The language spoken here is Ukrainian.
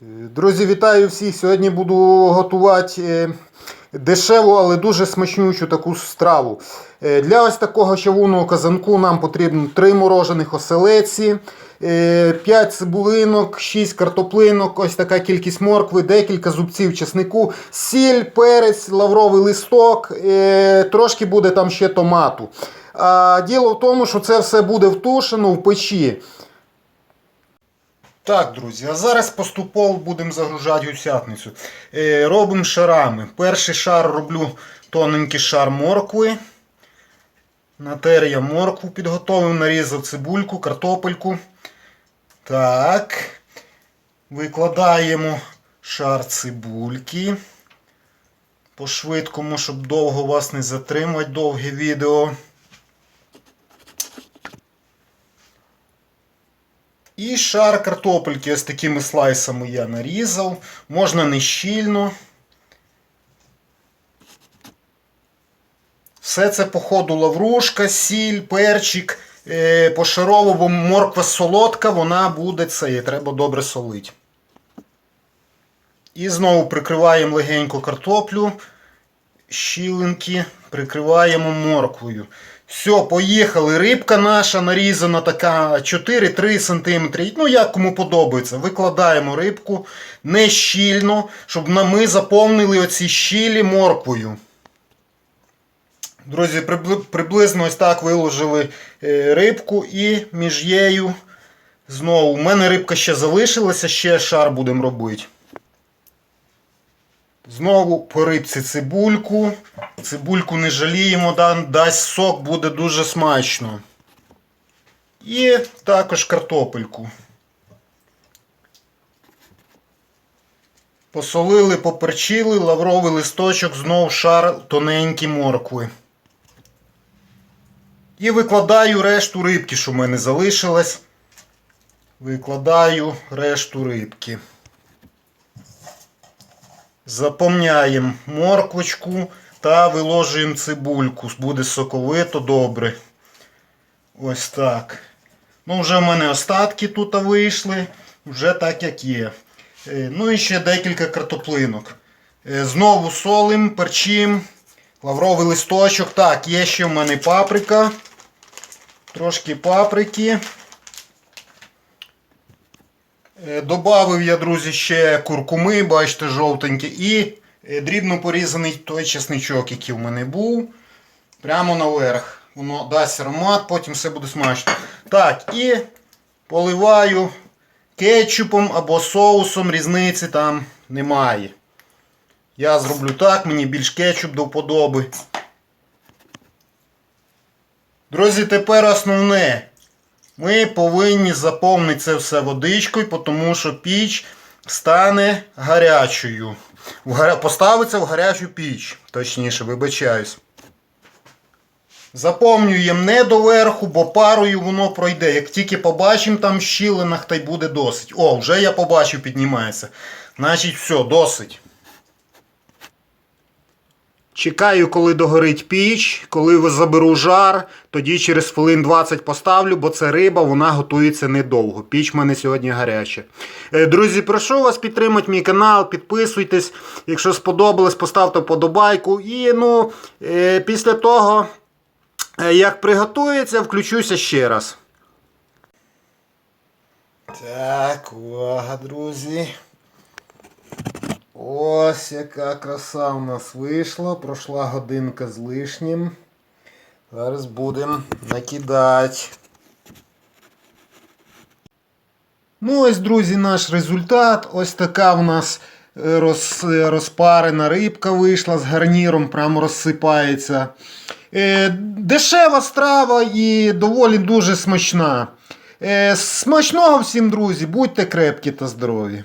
Друзі, вітаю всіх! Сьогодні буду готувати е, дешеву, але дуже смачнючу таку страву. Е, Для ось такого чавунного казанку нам потрібно 3 морожених оселеці, 5 цибулинок, 6 картоплинок, ось така кількість моркви, декілька зубців чеснику, сіль, перець, лавровий листок, е, трошки буде там ще томату. А діло в тому, що це все буде втушено в печі. Так, друзі, а зараз поступово будемо загружати гусятницю. Е, робимо шарами. Перший шар роблю тоненький шар моркви. Натер я моркву підготовив, нарізав цибульку, картопельку. Так. Викладаємо шар цибульки. По-швидкому, щоб довго вас не затримувати, довге відео. І шар картопельки ось такими слайсами я нарізав. Можна не щільно. Все це по ходу лаврушка, сіль, перчик. Е, пошарово, бо морква солодка, вона буде це, її треба добре солити. І знову прикриваємо легенько картоплю. Щілинки прикриваємо морквою. Все, поїхали. Рибка наша нарізана така 4-3 см. Ну, як кому подобається. Викладаємо рибку не щільно, щоб ми заповнили оці щілі морквою. Друзі, приблизно ось так виложили е, рибку і між нею знову. У мене рибка ще залишилася, ще шар будемо робити. Знову по рибці цибульку. Цибульку не жаліємо, дасть сок, буде дуже смачно. І також картопельку. Посолили, поперчили, лавровий листочок, знову шар тоненькі моркви. І викладаю решту рибки, що в мене залишилось. Викладаю решту рибки. Заповняємо морквочку та виложуємо цибульку. Буде соковито добре. Ось так. Ну, вже в мене остатки тут вийшли. Вже так як є. Е, Ну і ще декілька картоплинок. Е, Знову солим, перчим, лавровий листочок. Так, є ще в мене паприка. Трошки паприки. Е, Добавив я, друзі, ще куркуми, бачите, жовтенькі, і е, дрібно порізаний той чесничок, який в мене був. Прямо наверх. Воно дасть аромат, потім все буде смачно. Так, і поливаю кетчупом або соусом, різниці там немає. Я зроблю так, мені більш кетчуп до вподоби. Друзі, тепер основне. Ми повинні заповнити це все водичкою, тому що піч стане гарячою. Поставиться в гарячу піч. Точніше, вибачаюсь. Заповнюємо не доверху, бо парою воно пройде. Як тільки побачимо там в щілинах, та й буде досить. О, вже я побачив, піднімається. Значить, все, досить. Чекаю, коли догорить піч, коли заберу жар, тоді через хвилин 20 поставлю, бо це риба, вона готується недовго. Піч в мене сьогодні гаряча. Е, Друзі, прошу вас підтримати мій канал, підписуйтесь. Якщо сподобалось, поставте вподобайку. І ну, е, після того, е, як приготується, включуся ще раз. Так, увага, друзі. Ось яка краса у нас вийшла. Пройшла годинка з лишнім. Зараз будемо накидати. Ну ось, друзі, наш результат. Ось така в нас е, е, розпарена рибка вийшла з гарніром, прямо розсипається. Е, дешева страва і доволі дуже смачна. Смачного всім, друзі, будьте крепкі та здорові.